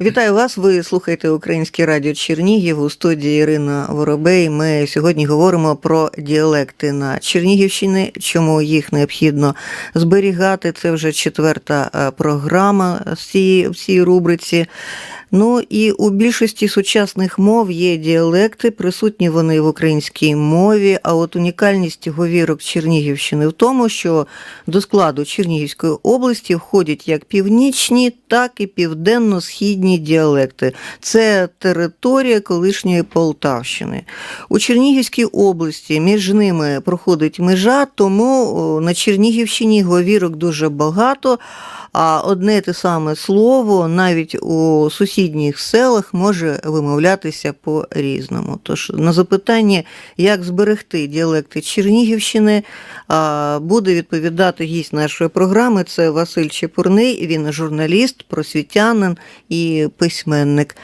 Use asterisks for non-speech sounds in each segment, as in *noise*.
Вітаю вас. Ви слухаєте Українське радіо Чернігів у студії Ірина Воробей. Ми сьогодні говоримо про діалекти на Чернігівщині, чому їх необхідно зберігати. Це вже четверта е, програма з цієї, в цій рубриці. Ну і у більшості сучасних мов є діалекти, присутні вони в українській мові. А от унікальність говірок Чернігівщини в тому, що до складу Чернігівської області входять як північні, так і південно-східні діалекти. Це територія колишньої Полтавщини. У Чернігівській області між ними проходить межа, тому на Чернігівщині говірок дуже багато. А одне те саме слово навіть у сусідніх селах може вимовлятися по-різному. Тож на запитання, як зберегти діалекти Чернігівщини, буде відповідати гість нашої програми. Це Василь Чепурний. Він журналіст, просвітянин і письменник.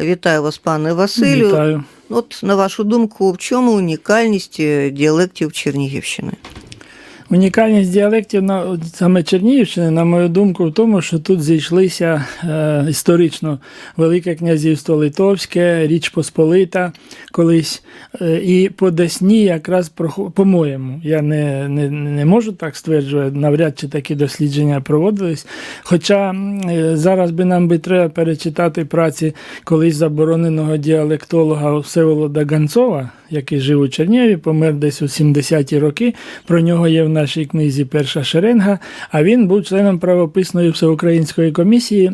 Вітаю вас, пане Василю. Вітаю. От на вашу думку, в чому унікальність діалектів Чернігівщини? Унікальність діалектів на саме Чернігівщини, на мою думку, в тому, що тут зійшлися е, історично Велике князівство Литовське, Річ Посполита колись. Е, і по Десні якраз по-моєму, я не, не, не можу так стверджувати, навряд чи такі дослідження проводились. Хоча е, зараз би нам би треба перечитати праці колись забороненого діалектолога Всеволода Ганцова, який жив у Чернігові, помер десь у 70-ті роки. Про нього є в нашій книзі Перша шеренга. А він був членом правописної всеукраїнської комісії.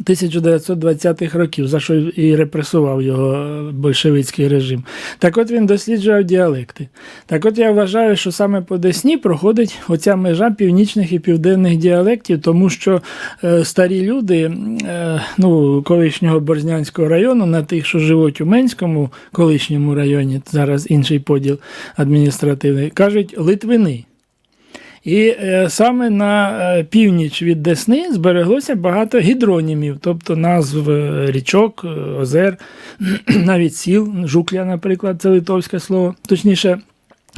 1920-х років, за що і репресував його большевицький режим. Так от він досліджував діалекти. Так от я вважаю, що саме по Десні проходить оця межа північних і південних діалектів, тому що е, старі люди е, ну, колишнього Борзнянського району, на тих, що живуть у Менському колишньому районі, зараз інший поділ адміністративний, кажуть литвини. І е, саме на е, північ від Десни збереглося багато гідронімів, тобто назв е, річок, озер, *clears throat* навіть сіл, жукля, наприклад, це литовське слово, точніше.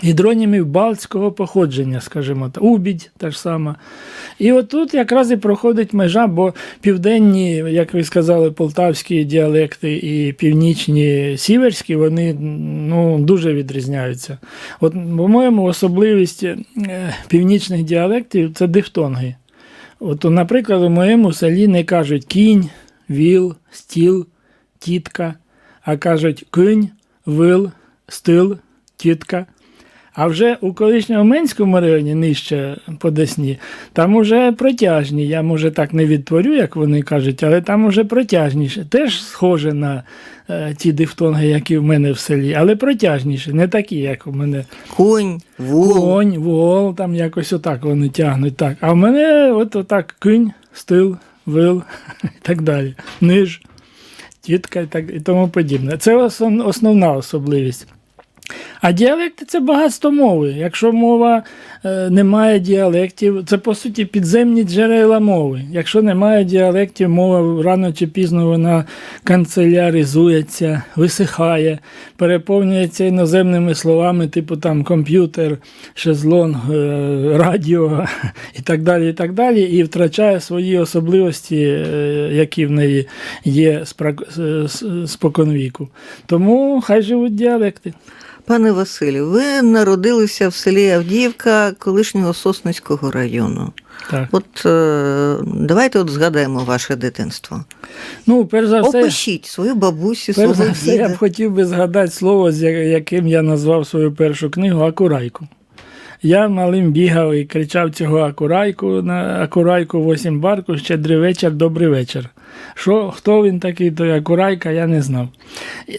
Гідронімів балтського походження, скажімо так, Убідь та ж сама. І отут якраз і проходить межа, бо південні, як ви сказали, полтавські діалекти і північні сіверські, вони ну, дуже відрізняються. От, по-моєму, особливість е, північних діалектів це дифтонги. От, наприклад, у моєму селі не кажуть кінь, віл, стіл, тітка, а кажуть кинь, вил, стил, тітка. А вже у колишньому Менському районі, нижче по Десні, там уже протяжні. Я, може, так не відтворю, як вони кажуть, але там уже протяжніше. Теж схоже на е, ті дифтонги, які в мене в селі, але протяжніше, не такі, як у мене. Конь, вол. Конь, вол, там якось отак вони тягнуть. Так. А в мене от отак кинь, стил, вил *laughs* і так далі. Ниж, тітка і, так, і тому подібне. Це основ- основна особливість. А діалекти це багатство мови. Якщо мова е, не має діалектів, це по суті підземні джерела мови. Якщо немає діалектів, мова рано чи пізно вона канцеляризується, висихає, переповнюється іноземними словами, типу там комп'ютер, шезлонг, е, радіо і так далі, і так далі, і втрачає свої особливості, е, які в неї є с- споконвіку. Тому хай живуть діалекти. Пане Василю, ви народилися в селі Авдіївка колишнього Сосницького району. Так. От е, давайте от згадаємо ваше дитинство. Ну, перш за все, Опишіть свою бабусю, перш свого за все, я б хотів би згадати слово, з яким я назвав свою першу книгу Акурайку. Я малим бігав і кричав цього акурайку на акурайку восім барку, щедрий вечір, добрий вечір. Що, хто він такий, той акурайка, я не знав.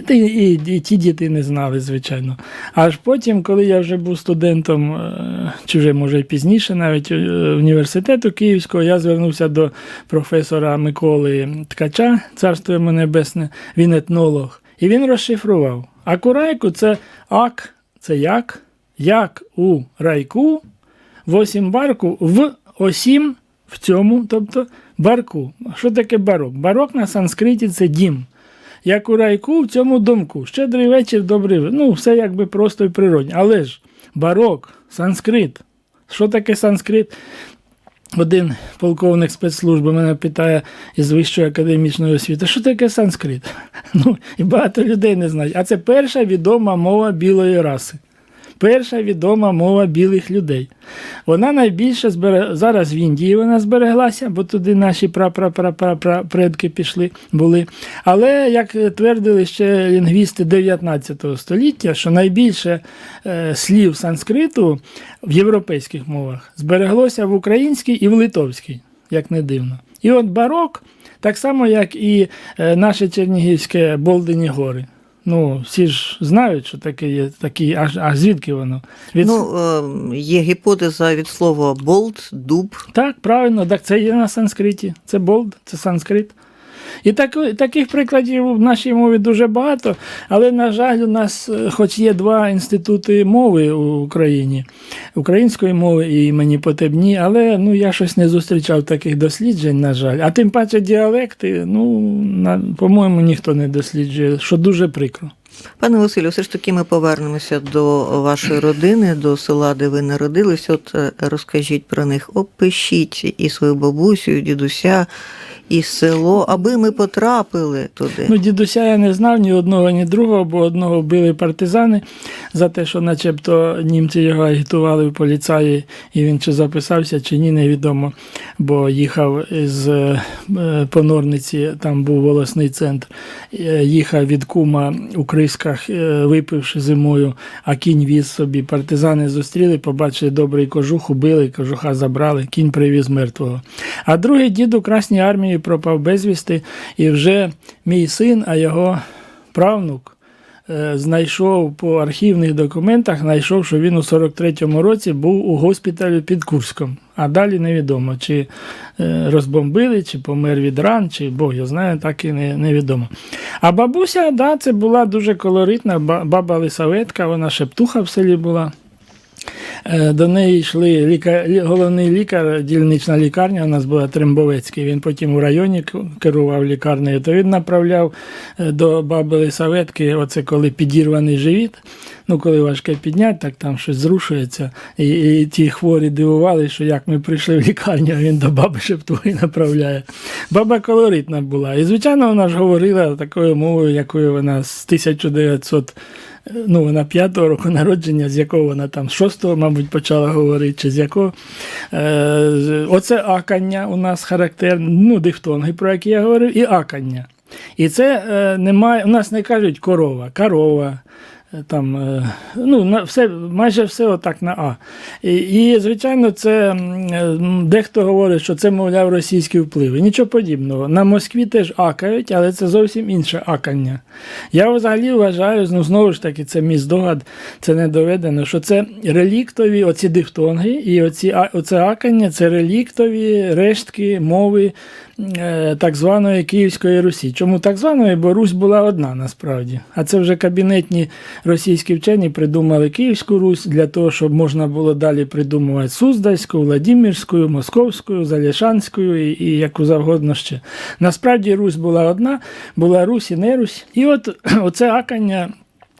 І, і, і ті діти не знали, звичайно. Аж потім, коли я вже був студентом, е, чи вже може пізніше, навіть е, університету Київського, я звернувся до професора Миколи Ткача, царство йому небесне, він етнолог, і він розшифрував. Акурайку це ак, це як, як у райку, восім барку в осім в цьому, тобто барку. Що таке барок? Барок на санскриті це дім. Як у райку в цьому домку. Щедрий вечір, добрий. Ну, все якби просто і природні. Але ж барок, санскрит. Що таке санскрит? один полковник спецслужби мене питає із вищої академічної освіти, що таке санскрит? *laughs* Ну, і багато людей не знають. А це перша відома мова білої раси. Перша відома мова білих людей. Вона найбільше збере... зараз в Індії вона збереглася, бо туди наші предки пішли були. Але як твердили ще лінгвісти 19 століття, що найбільше е, слів санскриту в європейських мовах збереглося в українській і в литовській, як не дивно. І от барок, так само, як і е, наше Чернігівське Болдені гори. Ну, всі ж знають, що таке є такі, а, а звідки воно? Від... Ну, е, є гіпотеза від слова болт, дуб. Так, правильно, так це є на санскриті. Це болд, це санскрит. І так, таких прикладів в нашій мові дуже багато, але, на жаль, у нас, е, хоч є два інститути мови у Україні, української мови і імені Потебні, але ну, я щось не зустрічав таких досліджень, на жаль. А тим паче діалекти, ну, по-моєму, ніхто не досліджує, що дуже прикро. Пане Василю, все ж таки ми повернемося до вашої родини, до села, де ви народились. От е, розкажіть про них, опишіть і свою бабусю, і дідуся, і село, аби ми потрапили туди. Ну, дідуся я не знав ні одного, ні другого, бо одного били партизани за те, що начебто німці його агітували в поліцаї, і він чи записався, чи ні, невідомо. Бо їхав з е, понорниці, там був волосний центр, е, їхав від кума у Крисках, е, випивши зимою, а кінь віз собі. Партизани зустріли, побачили добрий кожух, убили, кожуха забрали, кінь привіз мертвого. А другий дід у Красній армії пропав безвісти, і вже мій син, а його правнук знайшов по архівних документах, знайшов, що він у 43-му році був у госпіталі під Курськом. А далі невідомо, чи е, розбомбили, чи помер від ран, чи Бог його знає, так і не, невідомо. А бабуся, да, це була дуже колоритна ба- баба Лисаветка, вона шептуха в селі була. Е, До неї йшли лікар, лі- головний лікар, дільнична лікарня, у нас була Трембовецький. Він потім у районі керував лікарнею, то він направляв е, до баби Лисаветки, оце коли підірваний живіт. Ну, коли важке підняти, так там щось зрушується. І, і ті хворі дивували, що як ми прийшли в лікарню, а він до баби Шептуги направляє. Баба колоритна була. І, звичайно, вона ж говорила такою мовою, якою вона з 1900 ну, вона п'ятого року народження, з якого вона там з шостого, мабуть, почала говорити, чи з якого. Е, оце акання у нас характерне, ну, дифтонги, про які я говорив, і акання. І це е, немає, у нас не кажуть корова, корова. Е, Там, е, ну, все, майже все отак на А. І, і звичайно, це е, дехто говорить, що це, мовляв, російські впливи. Нічого подібного. На Москві теж акають, але це зовсім інше акання. Я взагалі вважаю, ну знову ж таки, це мій здогад, це не доведено, що це реліктові, оці дифтонги, і оці, оце акання це реліктові рештки мови так званої Київської Русі. Чому так званої? Бо Русь була одна насправді. А це вже кабінетні російські вчені придумали Київську Русь для того, щоб можна було далі придумувати Суздальську, Владимирську, Московську, Залішанську і, і яку завгодно ще. Насправді Русь була одна, була Русь і не Русь. І от *clears throat* оце акання.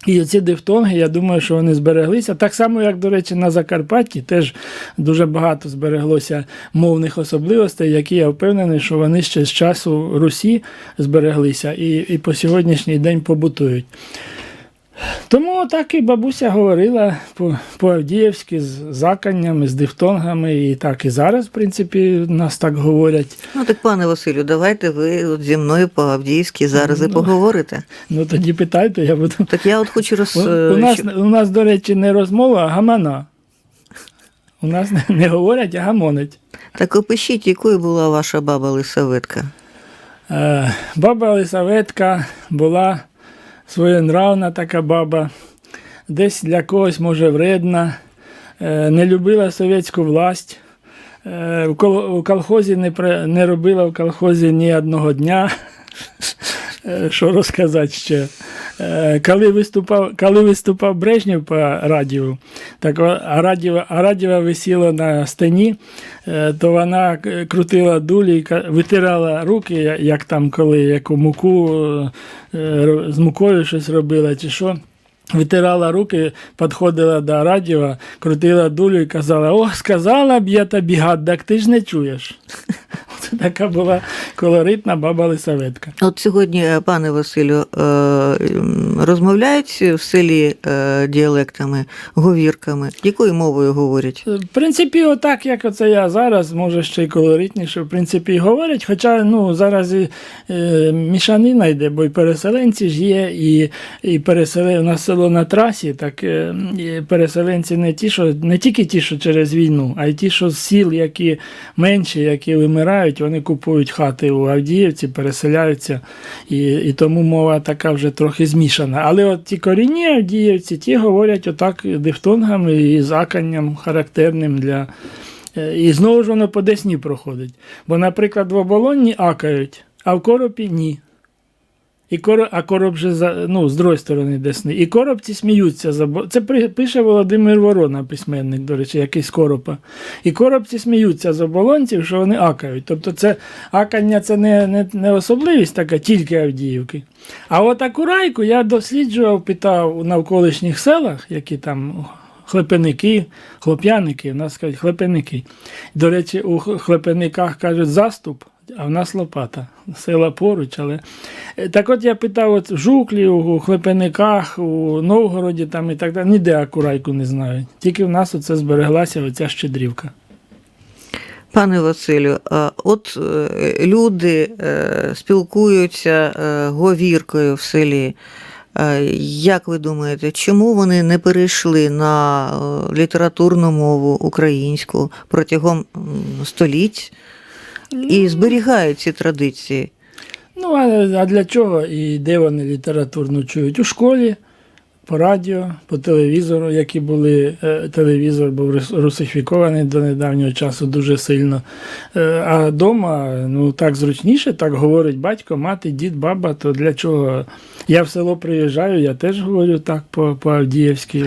І ці дифтонги, я думаю, що вони збереглися. Так само, як, до речі, на Закарпатті теж дуже багато збереглося мовних особливостей, які я впевнений, що вони ще з часу Русі збереглися і, і по сьогоднішній день побутують. Тому так і бабуся говорила по- по-авдіївськи з заканнями, з дифтонгами, і так і зараз, в принципі, нас так говорять. Ну так, пане Василю, давайте ви от зі мною по-авдіївськи зараз і Ну. поговорите. Ну тоді питайте, я буду. Так я от хочу роз... У, у, нас, у нас, до речі, не розмова, а гамана. У нас не, не говорять, а гамонять. Так опишіть, якою була ваша баба Лисаветка. Е, баба Лисаветка була своєнравна така баба, десь для когось, може, вредна, е, не любила совєтську власть. Е, у колхозі не, робила в колхозі ні одного дня. Е, Що розказати ще? Коли виступав, коли виступав Брежнєв по радіо, так а радіо, а радіо висіло на стіні, е, то вона крутила дулі витирала руки, як там, коли яку муку е, з мукою щось робила, чи що. Витирала руки, підходила до радіо, крутила дулю і казала: О, сказала б я тобі гад, так ти ж не чуєш. *laughs* Це така була колоритна баба Лисаветка. От сьогодні, е, пане Василю, е, розмовляють в селі е, діалектами, говірками. Якою мовою говорять? В принципі, отак, як оце я зараз, може ще й колоритніше, в принципі, і говорять. Хоча ну, зараз і мішанина йде, бо й переселенці ж є, і, і пересели... у нас село на трасі, так переселенці не ті, що не тільки ті, що через війну, а й ті, що з сіл, які менші, які вимирають, вони купують хати у Авдіївці, переселяються. І, і тому мова така вже трохи змішана. Але от ті корінні Авдіївці, ті говорять отак дифтонгами і заканням характерним для. Е, І знову ж воно по десні проходить. Бо, наприклад, в оболонні акають, а в коропі ні. І коро... А короб же за... ну, з другої сторони десни. І коробці сміються. За... Це пише Володимир Ворона, письменник, до речі, якийсь коропа. І коробці сміються з оболонців, що вони акають. Тобто це акання це не, не, не особливість така, тільки Авдіївки. А от акурайку я досліджував, питав у навколишніх селах, які там хлепеники, хлоп'яники, у нас кажуть хлепеники. До речі, у хлепениках кажуть заступ, а в нас лопата. Села поруч, але. Е, Так от я питав, от в Жуклі, у хлепениках, у Новгороді там і так далі, ніде акурайку не знають. Тільки в нас оце збереглася оця щедрівка. Пане Василю, от е, люди е, спілкуються говіркою в селі. Як ви думаєте, чому вони не перейшли на літературну мову українську протягом століть і зберігають ці традиції? Ну, а, для чого і де вони літературну чують? У школі, по радіо, по телевізору, які були, е, телевізор був русифікований до недавнього часу дуже сильно. Е, а вдома, ну так зручніше, так говорить батько, мати, дід, баба, то для чого? Я в село приїжджаю, я теж говорю так по, по Авдіївськи,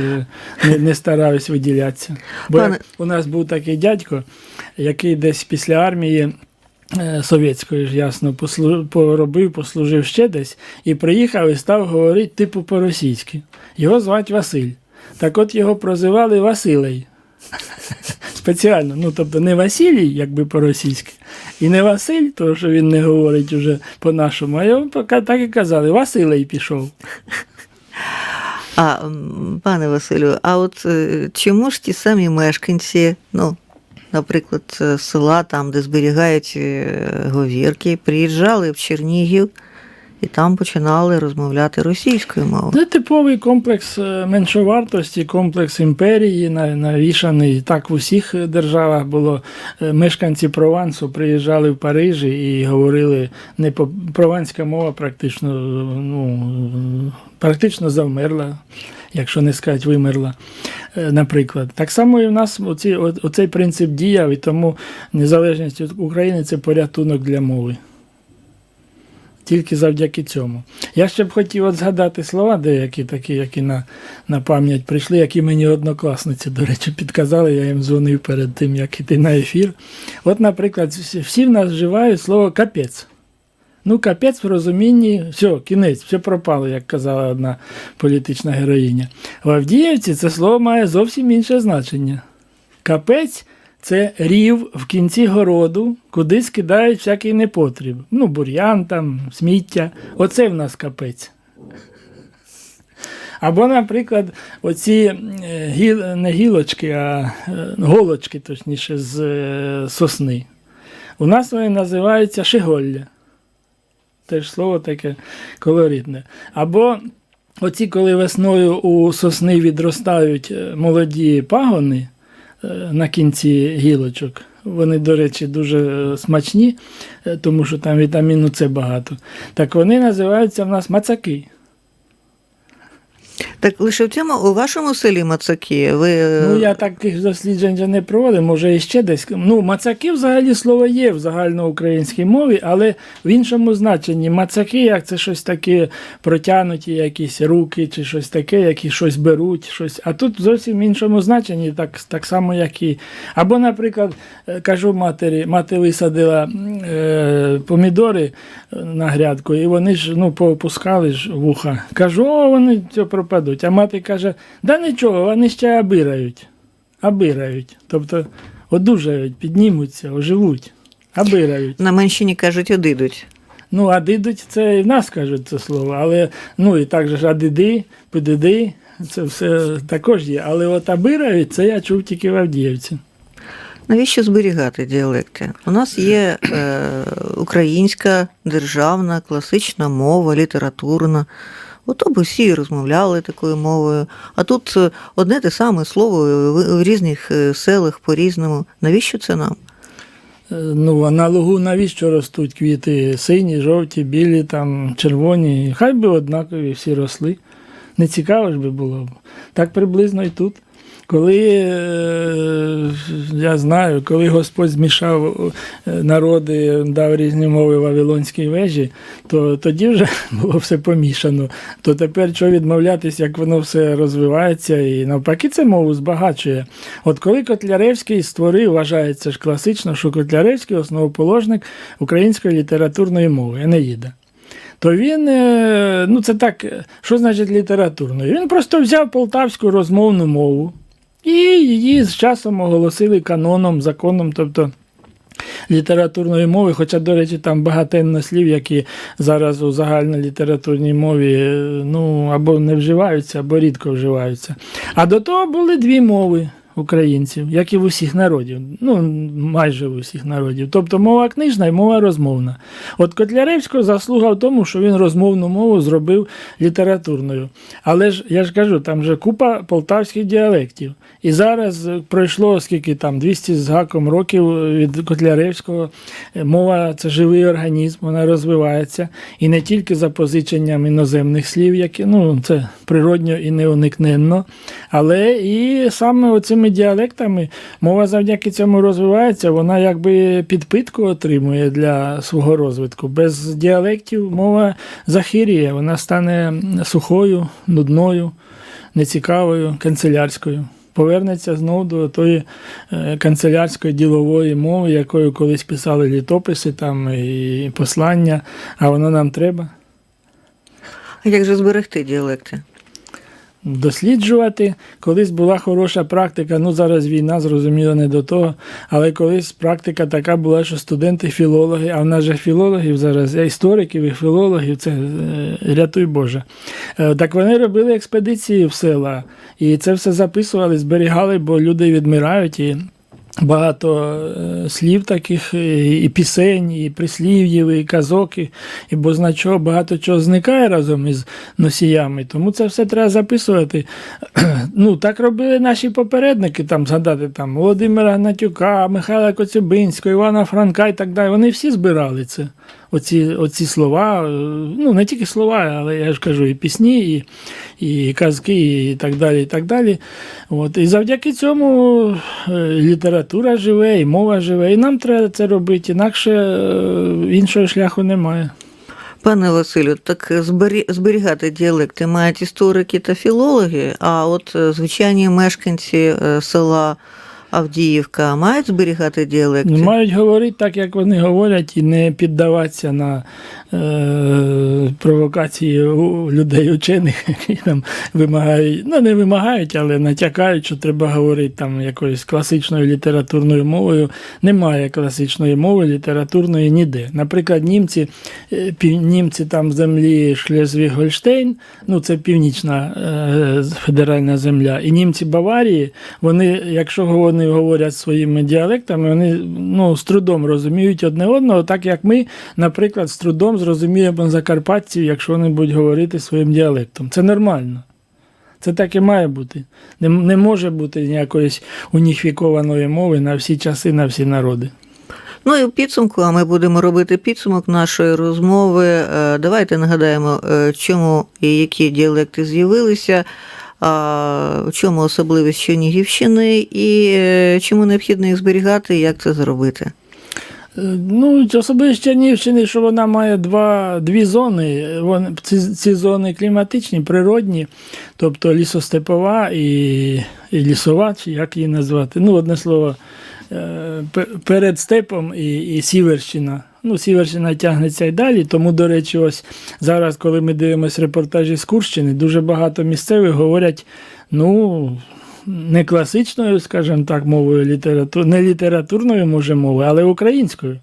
не, не стараюсь виділятися. Бо як у нас був такий дядько, який десь після армії е, совєтської ж ясно послу- поробив, послужив ще десь і приїхав і став говорити типу по-російськи. Його звати Василь. Так от його прозивали Василей. *laughs* Спеціально, ну тобто не Василій, якби по-російськи, і не Василь, тому що він не говорить уже по-нашому, а його так і казали, Василей пішов. А, пане Василю, а от е, чому ж ті самі мешканці, ну, наприклад, е, села, там, де зберігають е, говірки, приїжджали в Чернігів і там починали розмовляти російською мовою? Це типовий комплекс е, меншовартості, комплекс імперії, на- навішаний. Так в усіх державах було. Мешканці Провансу приїжджали в Парижі і говорили не по прованська мова практично, ну, практично завмерла, якщо не сказати вимерла. е, Наприклад, так само і в нас оці, о- оцей принцип діяв, і тому незалежність України це порятунок для мови. Тільки завдяки цьому. Я ще б хотів от згадати слова деякі такі, які на, на пам'ять прийшли, які мені однокласниці, до речі, підказали, я їм дзвонив перед тим, як іти на ефір. От, наприклад, всі в нас вживають слово капець. Ну, капець в розумінні, все, кінець, все пропало, як казала одна політична героїня. В Авдіївці це слово має зовсім інше значення. Капець це рів в кінці городу, куди скидають всякий непотріб. Ну, бур'ян там, сміття. Оце в нас капець. Або, наприклад, оці е, гіл, не гілочки, а е, голочки, точніше, з е, сосни. У нас вони називаються шиголля. Теж слово таке колоритне. Або оці, коли весною у сосни відростають е, молоді пагони е, на кінці гілочок. Вони, до речі, дуже е, смачні, тому що там вітаміну С багато. Так вони називаються в нас мацаки. Так лише в цьому у вашому селі Мацаки ви е, Ну, я таких досліджень вже не проводив, може іще десь. Ну, мацаки взагалі слово є в загальноукраїнській мові, але в іншому значенні мацаки, як це щось таке протягнуті, якісь руки чи щось таке, які щось беруть, щось. А тут зовсім в іншому значенні, так, так само, як і. Або, наприклад, е, кажу матері, мати висадила е, помідори е, на грядку, і вони ж ну, поопускали ж вуха. Кажу, о, вони все пропадуть. А мати каже: да нічого, вони ще обирають. Обирають. Тобто одужають, піднімуться, оживуть. Обирають. На менщині кажуть, одидуть. Ну, а дидуть, це і в нас кажуть це слово, але ну і так же ж адиди, пидиди, це все також є. Але от обирають, це я чув тільки в Авдіївці. Навіщо зберігати діалекти? У нас є е, українська державна класична мова, літературна. Ото б усі розмовляли такою мовою. А тут е, одне те саме слово в, в різних е, селах по-різному. Навіщо це нам? Е, Ну, а на лугу навіщо ростуть квіти? Сині, жовті, білі, там, червоні. Хай би однакові всі росли. Не цікаво ж би було. Так приблизно і тут. Коли е, я знаю, коли Господь змішав е, народи, дав різні мови Вавилонській вежі, то тоді вже *laughs* було все помішано. То тепер що відмовлятися, як воно все розвивається, і навпаки, це мову збагачує. От коли Котляревський створив, вважається ж класично, що Котляревський основоположник української літературної мови, Енеїда. То він, е, ну це так, що значить літературною? Він просто взяв полтавську розмовну мову і її з часом оголосили каноном, законом, тобто літературної мови, хоча, до речі, там багатенно слів, які зараз у загальнолітературній мові е, ну, або не вживаються, або рідко вживаються. А до того були дві мови українців, як і в усіх народів, ну майже в усіх народів. Тобто мова книжна і мова розмовна. От Котляревського заслуга в тому, що він розмовну мову зробив літературною. Але ж я ж кажу, там же купа полтавських діалектів. І зараз пройшло скільки там 200 з гаком років від Котляревського. Мова це живий організм, вона розвивається. І не тільки за позиченням іноземних слів, які ну це природньо і неуникненно, але і саме оцими діалектами мова завдяки цьому розвивається, вона якби підпитку отримує для свого розвитку. Без діалектів мова захиріє, вона стане сухою, нудною, нецікавою, канцелярською. Повернеться знову до тої е, канцелярської ділової мови, якою колись писали літописи там і послання, а воно нам треба. А як же зберегти діалекти? Досліджувати. Колись була хороша практика, ну зараз війна, зрозуміло, не до того. Але колись практика така була, що студенти-філологи, а в нас же філологів зараз, істориків і філологів, це е, рятуй Боже. Е, Так вони робили експедиції в села, і це все записували, зберігали, бо люди відмирають. і Багато е, слів таких, і і пісень, і прислів'їв, і казок, і, і бозначок, багато чого зникає разом із носіями. Тому це все треба записувати. *clears throat* ну, так робили наші попередники, там згадати там Володимира Гнатюка, Михайла Коцюбинського, Івана Франка і так далі. Вони всі збирали це. Оці, оці слова, е, ну не тільки слова, але я ж кажу, і пісні, і, і казки, і так далі. І так далі. От. І завдяки цьому е, література живе, і мова живе, і нам треба це робити, інакше е, іншого шляху немає. Пане Василю, так зберігати діалекти мають історики та філологи, а от звичайні мешканці села Авдіївка мають зберігати діалект? Мають говорити так, як вони говорять, і не піддаватися на провокації людей учених, *laughs* які там вимагають, ну не вимагають, але натякають, що треба говорити там якоюсь класичною літературною мовою. Немає класичної мови літературної ніде. Наприклад, німці, е, німці там землі Шлезвіг-Гольштейн, ну це північна е, федеральна земля, і німці Баварії, вони, якщо вони говорять своїми діалектами, вони ну, з трудом розуміють одне одного, так як ми, наприклад, з трудом зрозуміємо закарпатців, якщо вони будуть говорити своїм діалектом. Це нормально. Це так і має бути. Не, не може бути ніякоїсь уніфікованої мови на всі часи, на всі народи. Ну і в підсумку, а ми будемо робити підсумок нашої розмови. Е, Давайте нагадаємо, е, чому і які діалекти з'явилися, в чому особливість Чернігівщини і е, чому необхідно їх зберігати, як це зробити. Е, Ну, особливість Чернігівщини, що вона має два, дві зони. Вон, ці, ці зони кліматичні, природні, тобто лісостепова і, і лісова, чи як її назвати. Ну, одне слово, е, перед степом і, і Сіверщина. Ну, Сіверщина тягнеться і далі. Тому, до речі, ось зараз, коли ми дивимося репортажі з Курщини, дуже багато місцевих говорять, ну. Не класичною, скажімо так, мовою літератур... не літературною, може, мовою, але українською.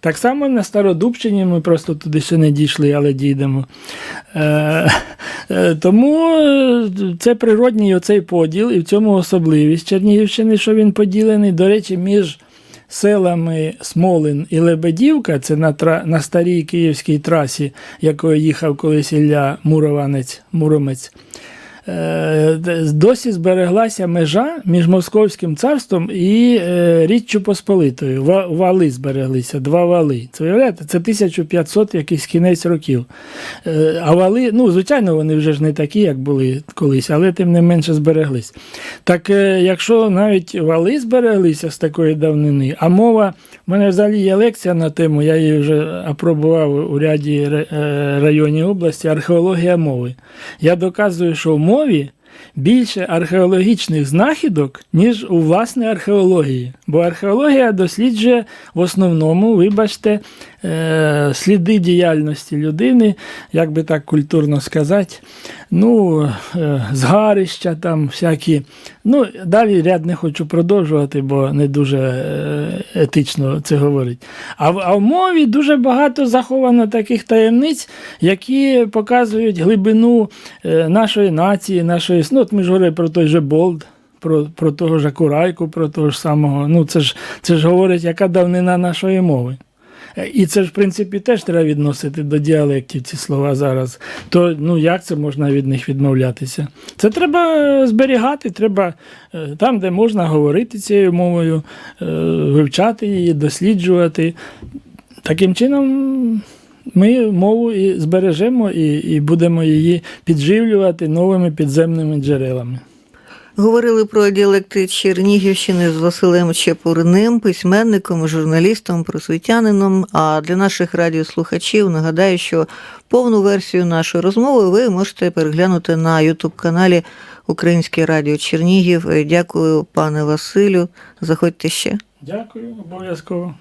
Так само на Стародубщині ми просто туди ще не дійшли, але дійдемо. Е, е, тому е, це природній оцей поділ, і в цьому особливість Чернігівщини, що він поділений. До речі, між селами Смолин і Лебедівка, це на, тра... на старій київській трасі, якою їхав колись Ілля Мурованець, Муромець. Е, Досі збереглася межа між Московським царством і е, Річчю Посполитою. Вали збереглися, два вали. Це уявляєте, це 1500 якийсь кінець років. Е, А вали, ну, звичайно, вони вже ж не такі, як були колись, але тим не менше збереглись. Так якщо навіть вали збереглися з такої давнини, а мова, в мене взагалі є лекція на тему, я її вже апробував у ряді е, районів області, археологія мови. Я доказую, що в мові більше археологічних знахідок, ніж у власне археології. Бо археологія досліджує в основному, вибачте, е, сліди діяльності людини, як би так культурно сказати, ну, е, згарища там всякі. Ну, далі ряд не хочу продовжувати, бо не дуже е, етично це говорить. А в, а в мові дуже багато заховано таких таємниць, які показують глибину нашої нації, нашої. Ну, от ми ж говорили про той же Болд. Про, про того ж Акурайку, про того ж самого. Ну, це ж, це ж говорить, яка давнина нашої мови. І це ж, в принципі, теж треба відносити до діалектів ці слова зараз. То ну як це можна від них відмовлятися? Це треба е, зберігати, треба е, там, де можна говорити цією мовою, е, вивчати її, досліджувати. Таким чином. Ми мову і збережемо і, і будемо її підживлювати новими підземними джерелами. Говорили про діалекти Чернігівщини з Василем Чепурним, письменником, журналістом, просвітянином. А для наших радіослухачів нагадаю, що повну версію нашої розмови ви можете переглянути на Ютуб-каналі Українське Радіо Чернігів. Дякую, пане Василю. Заходьте ще. Дякую, обов'язково.